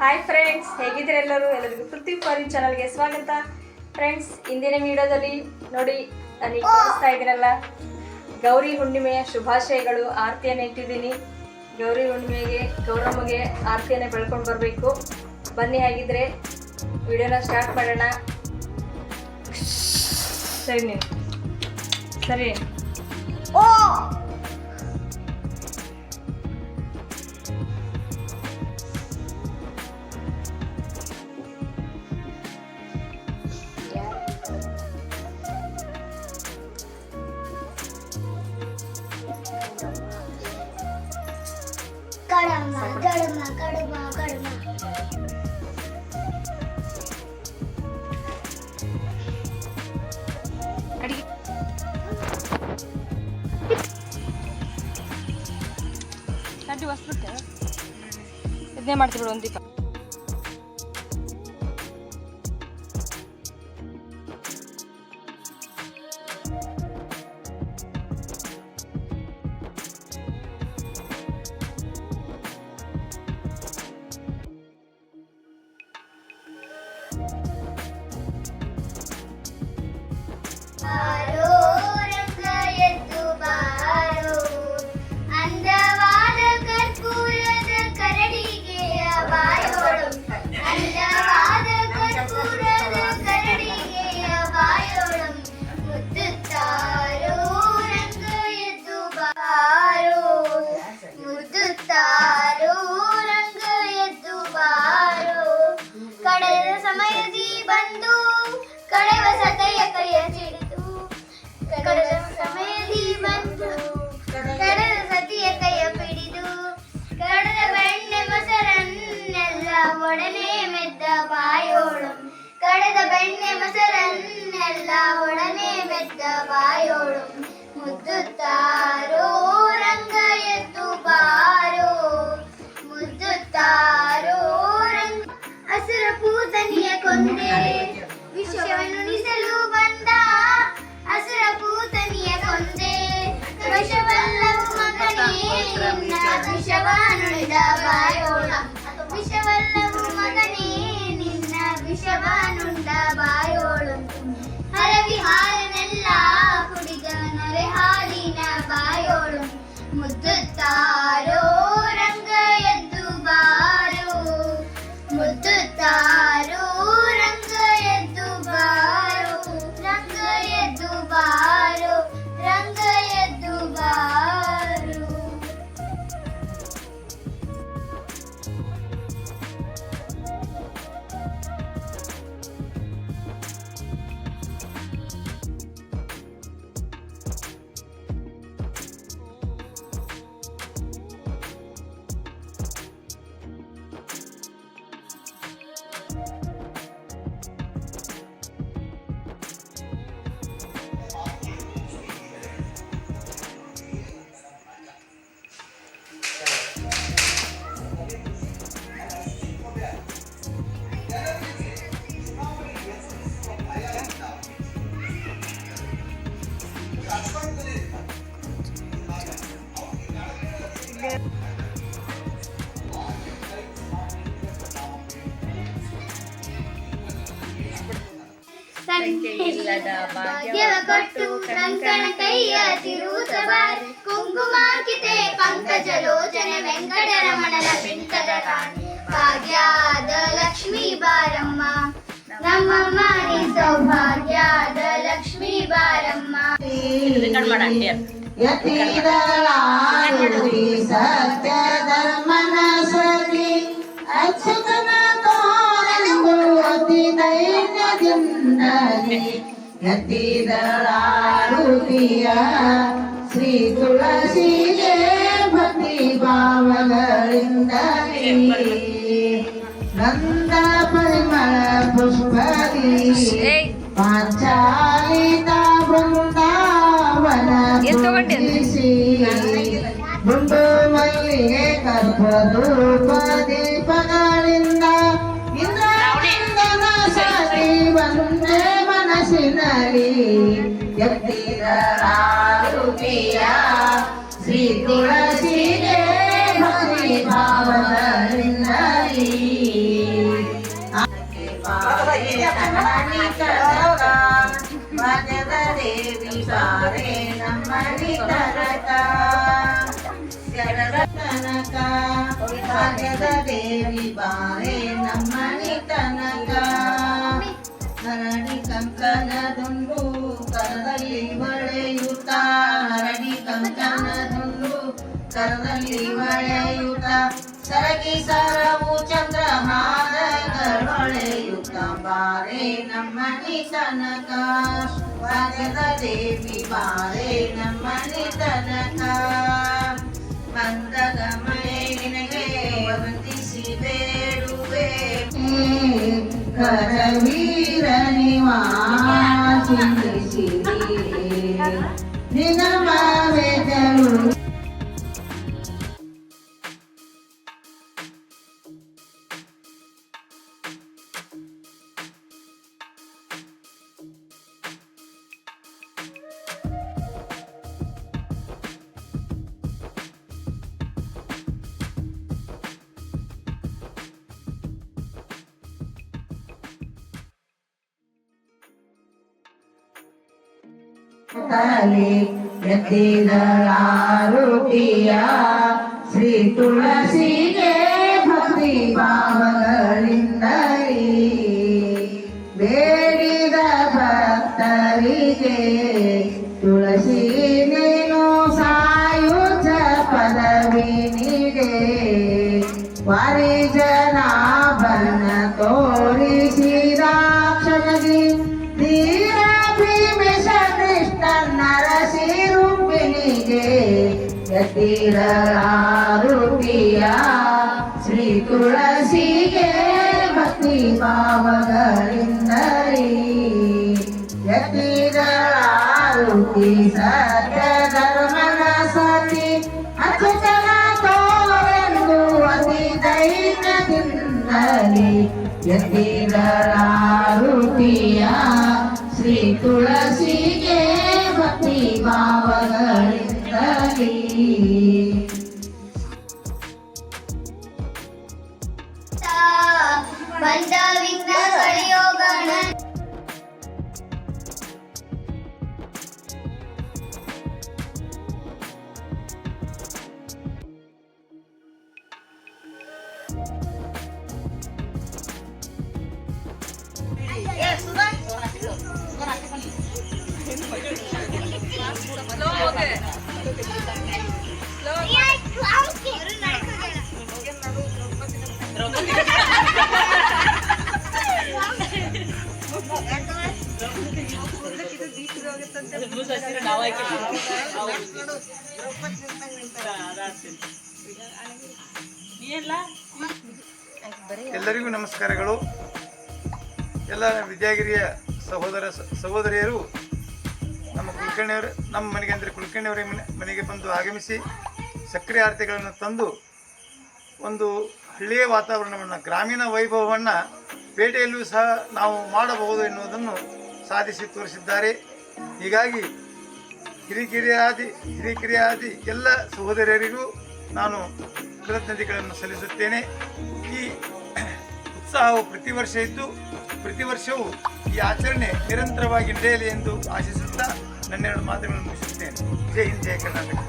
Hi friends ಹೇಗಿದ್ರೆ ಎಲ್ಲರೂ? ಎಲ್ಲರಿಗೂ ಪೃಥ್ವಿ foreign ಚಾನಲ್ಗೆ ಸ್ವಾಗತ. ಫ್ರೆಂಡ್ಸ್ ಇಂದಿನ ವಿಡಿಯೋದಲ್ಲಿ ನೋಡಿ ನಾನು ತೋರಿಸ್ತಾ ಇದ್ದೀನಲ್ಲ, ಗೌರಿ ಹುಣ್ಣಿಮೆಯ ಶುಭಾಶಯಗಳು, ಆರತಿಯನ್ನು ಇಟ್ಟಿದ್ದೀನಿ. ಗೌರಿ ಹುಣ್ಣಿಮೆಗೆ, ಗೌರಮ್ಮಗೆ ಆರತಿಯನ್ನು ಬೆಳ್ಕೊಂಡು ಬರಬೇಕು. ಬನ್ನಿ, ಹಾಗಿದ್ರೆ? ವಿಡಿಯೋನ ಸ್ಟಾರ್ಟ್ ಮಾಡೋಣ. ಸರಿ ನೀವು సరే ఓ ಮಾಡ್ತೀವಿ ಬಿಡು ಒಂದು ದೀಪ. ಕಡದ ಬೆಣ್ಣೆ ಮೊಸರನ್ನೆಲ್ಲ ಒಡನೆ ಬೆದ್ದ ಬಾಯೋಳು. ಮುದ್ದುತ್ತಾರೋ ರಂಗ ಎದ್ದು ಬಾರೋ. ಮುದ್ದುತ್ತಾರೋ ರಂಗ ಹಸಿರ ಪೂತನಿಯ ಕೊಂದೆ ಹರವಿ ಹಾಲನೆಲ್ಲ ಕುಡಿದ ನರೆ ಹಾಲಿನ ಬಾಯೋಳು ಮುದ್ದುತ್ತಾರೋ ಇಲ್ಲದ ಭಾಗ್ಯವ ಕೊಟ್ಟು ಕಂಕಣ ಕೈಯ ತಿರುವುಸಬಾರಿ ಕುಂಕುಮಾರ್ಕಿತೆ ಪಂಕಜ ಲೋಚನೆ ವೆಂಕಟರಮಣನ ಪಿಂಕದ ರಾಣಿ ಭಾಗ್ಯದ ಲಕ್ಷ್ಮೀ ಬಾರಮ್ಮ ನಮ್ಮಮ್ಮ ನೀ ಸೌಭಾಗ್ಯದ ಲಕ್ಷ್ಮೀ ಬಾರಮ್ಮ ಸತ್ಯ ಧರ್ಮನ ಸ್ವರ್ಗಿ ಅಚ್ಯುತನ ತೋರಣ ಅತಿ ದೈನ್ಯದಿಂದಲೇ ಯತಿದಳಾರುತಿಯ ಶ್ರೀ ತುಳಸಿಗೆ ಭಕ್ತಿ ಭಾವಗಳಿಂದಲೇ ಗಂಧ ಪರಿಮಳ ಪುಷ್ಪದಿ ಏಯ್. ಪಾಂಚಾಲಿತ ಬೃಂದಾವನ ಎಷ್ಟ್ ತಗೊಂಡೆ? ಪೂಜಿಸಿ ಗುಂಡು ಮಲ್ಲಿಗೆ ಕರ್ಪೂಪ శినరి ఎత్తిరాలు పియా శ్రీ తులసి హరి భావన నిన్నరి దేవి సారే నమ్మని తరక శరతనక భజద దేవి బారే నమ్మని తనక ಬಾರೆ ನಮ್ಮನಿ ತನಕ ಹರಡಿ ಕಂಕನದೊಂದು ಕರದಲ್ಲಿ ಹೊಳೆಯುತ್ತ ಹರಡಿ ಕಂಕನದೊಂದು ಕರದಲ್ಲಿ ಹೊಳೆಯುತ್ತ ಸರಗಿ ಸರವು ಚಂದ್ರಮಾನಗಳು ಹೊಳೆಯುತ್ತ ಬಾರೆ ನಮ್ಮನಿ ತನಕ ವಾದ್ಯದ ದೇವಿ ಬಾರೆ ನಮ್ಮನಿ ತನಕ కరవీరని వాసి నినమ వేదలు ತಲೆ ಎತ್ತಿದರಾರುತಿಯ ಶ್ರೀ ತುಳಸಿಗೆ ಭಕ್ತಿ ಭಾವಗಳಿಂದಲೀ ಯತಿರಾರುತಿಯ ಶ್ರೀ ತುಳಸಿಗೆ ಭಕ್ತಿ ಭಾವಗಳಿಂದಲೀ ಯತಿರಾರುತಿ ಸತ್ಯ ಧರ್ಮನ ಸತಿ ಅಚಲ ತೋರೆಂದು ಅತಿ ದೈನ್ಯದಿಂದಲೇ ಯತಿರಾರುತಿಯ ಶ್ರೀ ತುಳಸಿಗೆ ಎಲ್ಲರಿಗೂ ನಮಸ್ಕಾರಗಳು. ಎಲ್ಲ ವಿದ್ಯಾಗಿರಿಯ ಸಹೋದರ ಸಹೋದರಿಯರು ನಮ್ಮ ಕುಲಕರ್ಣಿಯವರು, ನಮ್ಮ ಮನೆಗೆ ಅಂದರೆ ಕುಲಕರ್ಣಿಯವರ ಮನೆ, ಮನೆಗೆ ಬಂದು ಆಗಮಿಸಿ ಸಕ್ಕರೆ ಆರತಿಗಳನ್ನು ತಂದು ಒಂದು ಹಳ್ಳಿಯ ವಾತಾವರಣವನ್ನು, ಗ್ರಾಮೀಣ ವೈಭವವನ್ನು ಪೇಟೆಯಲ್ಲೂ ಸಹ ನಾವು ಮಾಡಬಹುದು ಎನ್ನುವುದನ್ನು ಸಾಧಿಸಿ ತೋರಿಸಿದ್ದಾರೆ. ಹೀಗಾಗಿ ಕಿರಿಕಿರಿಯಾದಿ ಕಿರಿಕಿರಿಯಾದಿ ಎಲ್ಲ ಸಹೋದರಿಯರಿಗೂ ನಾನು ಕೃತಜ್ಞತೆಗಳನ್ನು ಸಲ್ಲಿಸುತ್ತೇನೆ. ಈ ಉತ್ಸಾಹವು ಪ್ರತಿ ವರ್ಷ ಇದ್ದು, ಪ್ರತಿ ವರ್ಷವೂ ಈ ಆಚರಣೆ ನಿರಂತರವಾಗಿ ನಡೆಯಲಿ ಎಂದು ಆಶಿಸುತ್ತಾ ನನ್ನೆರಡು ಮಾತುಗಳನ್ನು ಮುಗಿಸುತ್ತೇನೆ. ಜೈ ಹಿಂದ್ ಜಯ ಕರ್ನಾಟಕ.